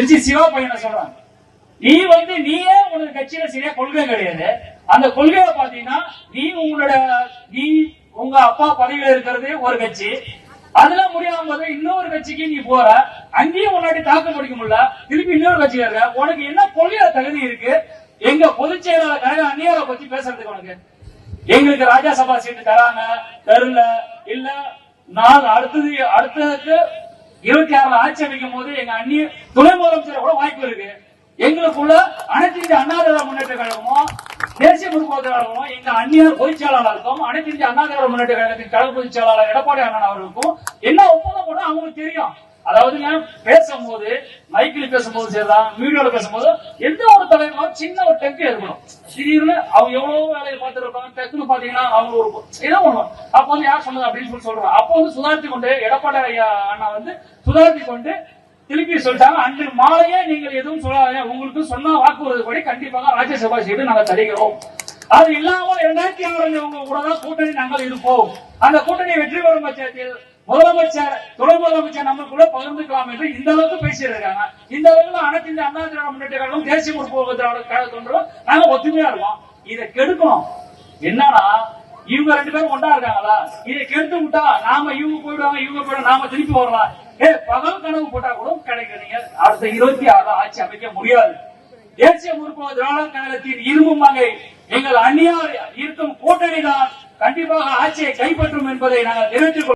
திருச்சி சிவா பையனை சொல்றாங்க நீ வந்து நீயே உனக்கு கட்சியில சரியா கொள்கை கிடையாது. அந்த கொள்கையை பாத்தீங்கன்னா நீ உங்களோட நீ உங்க அப்பா பதவியில இருக்கிறது ஒரு கட்சி. அதுல முடியாம போது இன்னொரு கட்சிக்கு நீ போற. அங்கேயும் உன்னாடி தாக்கு பிடிக்க முடியல. திருப்பி இன்னொரு கட்சியில இருக்க. உனக்கு என்ன கொள்கையில தகுதி இருக்கு? எங்க பொதுச் செயலாளர் கழக அந்நியாரை பத்தி பேசுறதுக்கு உனக்கு. எங்களுக்கு ராஜ்யசபா சீட்டு தராங்க தரல. இல்ல நாள் அடுத்தது அடுத்ததுக்கு இருபத்தி ஆறுல ஆட்சி அமைக்கும் போது எங்க அண்ணி துணை முதலமைச்சர் கூட வாய்ப்பு இருக்கு. எங்களுக்குள்ள அனைத்து இந்திய அண்ணா திராவிட முன்னேற்ற கழகமும் தேசிய முற்போக்கு கழகமும் எங்க அந்நியர் பொதுச் செயலாளருக்கும் அனைத்து இந்திய அண்ணா திராவிட முன்னேற்ற கழகத்தின் கழக பொதுச் செயலாளர் எடப்பாடி அண்ணன் அவர்களுக்கும் என்ன ஒப்பந்தம் கூட அவங்களுக்கு தெரியும். அதாவது பேசும்போது மைக்கில் பேசும்போது சரிதான் வீடியோல பேசும்போது எந்த ஒரு தலைவரும் சின்ன ஒரு டெங்கு ஏற்படும். திடீர்னு அவங்க எவ்வளவு வேலையை பார்த்து டக்குன்னு பாத்தீங்கன்னா அவங்க ஒரு ஏதோ ஒண்ணு. அப்ப வந்து யார் சொன்னது அப்படின்னு சொல்லி சொல்றாங்க. அப்ப வந்து சுதாரித்து கொண்டு எடப்பாடி ஐயா அண்ணா வந்து சுதாரித்து கொண்டு திருப்பி சொல்லிட்டாங்க. அன்று மாலையே நீங்கள் எதுவும் சொல்லாதீங்க. உங்களுக்கு சொன்ன வாக்குறுதிப்படி கண்டிப்பாக ராஜ்யசபா சீட்டு நாங்கள் தருகிறோம். அது இல்லாமல் இரண்டாயிரத்தி ஆறு உங்க கூட கூட்டணி நாங்கள் இருப்போம். அந்த கூட்டணி வெற்றி பெறும் பட்சத்தில் முதலமைச்சர் துணை முதலமைச்சர் நம்மளுக்குள்ள பகிர்ந்துக்கலாம் என்று இந்த அளவுக்கு பேசியிருக்காங்க. இந்த அளவுக்கு அனைத்து இந்த அண்ணா திராவிட முன்னேற்ற கழகம் தேசிய முற்போக்கு திராவிட கழகத்தொன்றும் நாங்க ஒத்துமையா இருக்கோம். இதை கெடுக்கணும். என்னன்னா இவங்க ரெண்டு பேரும் ஒன்றா இருக்காங்களா? இதை கெடுத்து விட்டா நாம இவங்க போயிடுவாங்க இவங்க போயிடும் நாம திருப்பி வரலாம். ஏ பகல் கனவு போட்டா கூட கிடைக்கிறீங்க அடுத்த இருபத்தி ஆறு ஆட்சி அமைக்க முடியாது. தேசிய முற்போக்கு திராவிட கழகத்தின் இரும்பு எங்கள் அந்நியார் இருக்கும் கூட்டணி தான் கண்டிப்பாக ஆட்சியை கைப்பற்றும் என்பதை நாங்கள் தெரிவித்துக்